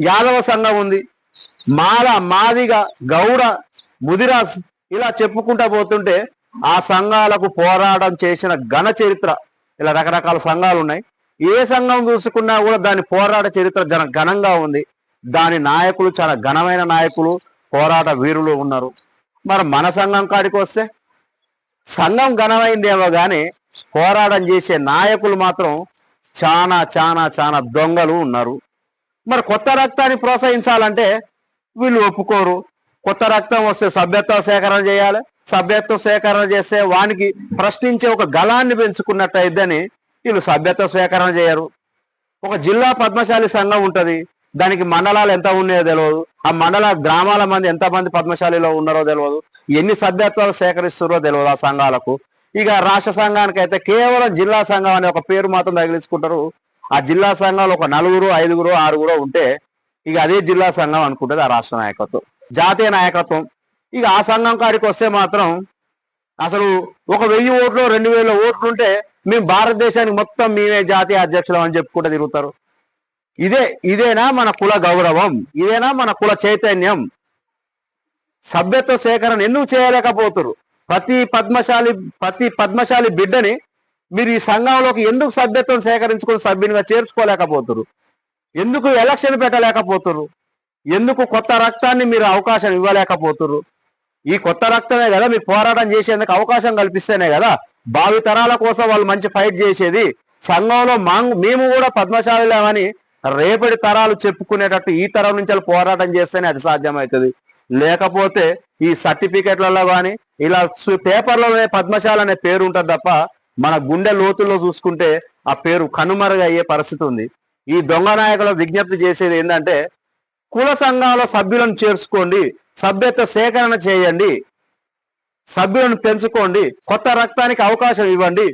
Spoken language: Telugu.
యాదవ సంఘం ఉంది. మాల మాదిగ గౌడ ముదిరాజ్ ఇలా చెప్పుకుంటా పోతుంటే ఆ సంఘాలకు పోరాటం చేసిన ఘన చరిత్ర. ఇలా రకరకాల సంఘాలు ఉన్నాయి. ఏ సంఘం చూసుకున్నా కూడా దాని పోరాట చరిత్ర జన ఘనంగా ఉంది. దాని నాయకులు చాలా ఘనమైన నాయకులు పోరాట వీరులు ఉన్నారు. మరి మన సంఘం కాడికి వస్తే సంఘం ఘనమైందేమో కానీ పోరాటం చేసే నాయకులు మాత్రం చాలా చాలా చాలా దొంగలు ఉన్నారు. మరి కొత్త రక్తాన్ని ప్రోత్సహించాలంటే వీళ్ళు ఒప్పుకోరు. కొత్త రక్తం వస్తే సభ్యత్వ సేకరణ చేయాలి. సభ్యత్వ సేకరణ చేస్తే వానికి ప్రశ్నించే ఒక గళాన్ని పెంచుకున్నట్టు అయిద్దని వీళ్ళు సభ్యత్వ సేకరణ చేయరు. ఒక జిల్లా పద్మశాలి సంఘం ఉంటుంది. దానికి మండలాలు ఎంత ఉన్నాయో తెలియదు ఆ మండల గ్రామాల మంది ఎంత మంది పద్మశాలిలో ఉన్నారో తెలియదు ఎన్ని సభ్యత్వాలు సేకరిస్తున్నారో తెలియదు ఆ సంఘాలకు. ఇక రాష్ట్ర సంఘానికి అయితే కేవలం జిల్లా సంఘం అనే ఒక పేరు మాత్రం తగిలించుకుంటారు. ఆ జిల్లా సంఘాలు ఒక నలుగురు ఐదుగురు ఆరుగురు ఉంటే ఇక అదే జిల్లా సంఘం అనుకుంటుంది ఆ రాష్ట్ర నాయకత్వం. జాతీయ నాయకత్వం. ఇక ఆ సంఘం కాడికి వస్తే మాత్రం అసలు ఒక వెయ్యి ఓట్లు రెండు వేల ఓట్లు ఉంటే మేము భారతదేశానికి మొత్తం మేమే జాతీయ అధ్యక్షులం అని చెప్పుకుంటూ తిరుగుతారు. ఇదే ఇదేనా మన కుల గౌరవం? ఇదేనా మన కుల చైతన్యం? సభ్యత్వ సేకరణ ఎందుకు చేయలేకపోతున్నారు ప్రతి పద్మశాలి ప్రతి పద్మశాలి బిడ్డని మీరు ఈ సంఘంలోకి ఎందుకు సభ్యత్వం సేకరించుకుని సభ్యునిగా చేర్చుకోలేకపోతున్నారు ఎందుకు ఎలక్షన్ పెట్టలేకపోతున్నారు ఎందుకు కొత్త రక్తాన్ని మీరు అవకాశం ఇవ్వలేకపోతున్నారు ఈ కొత్త రక్తమే కదా మీకు పోరాటం చేసేందుకు అవకాశం కల్పిస్తేనే కదా భావి తరాల కోసం వాళ్ళు మంచి ఫైట్ చేసేది. సంఘంలో మా మేము కూడా పద్మశాలిలేమని రేపటి తరాలు చెప్పుకునేటట్టు ఈ తరం నుంచి పోరాటం చేస్తేనే అది సాధ్యమవుతుంది. లేకపోతే ఈ సర్టిఫికెట్లలో కానీ ఇలా పేపర్లోనే పద్మశాల అనే పేరు ఉంటుంది తప్ప మన గుండె లోతుల్లో చూసుకుంటే ఆ పేరు కనుమరుగు అయ్యే పరిస్థితి ఉంది. ఈ దొంగ నాయకుల విజ్ఞప్తి చేసేది ఏంటంటే కుల సంఘాల సభ్యులను చేర్చుకోండి సభ్యత్వ సేకరణ చేయండి సభ్యులను పెంచుకోండి కొత్త రక్తానికి అవకాశం ఇవ్వండి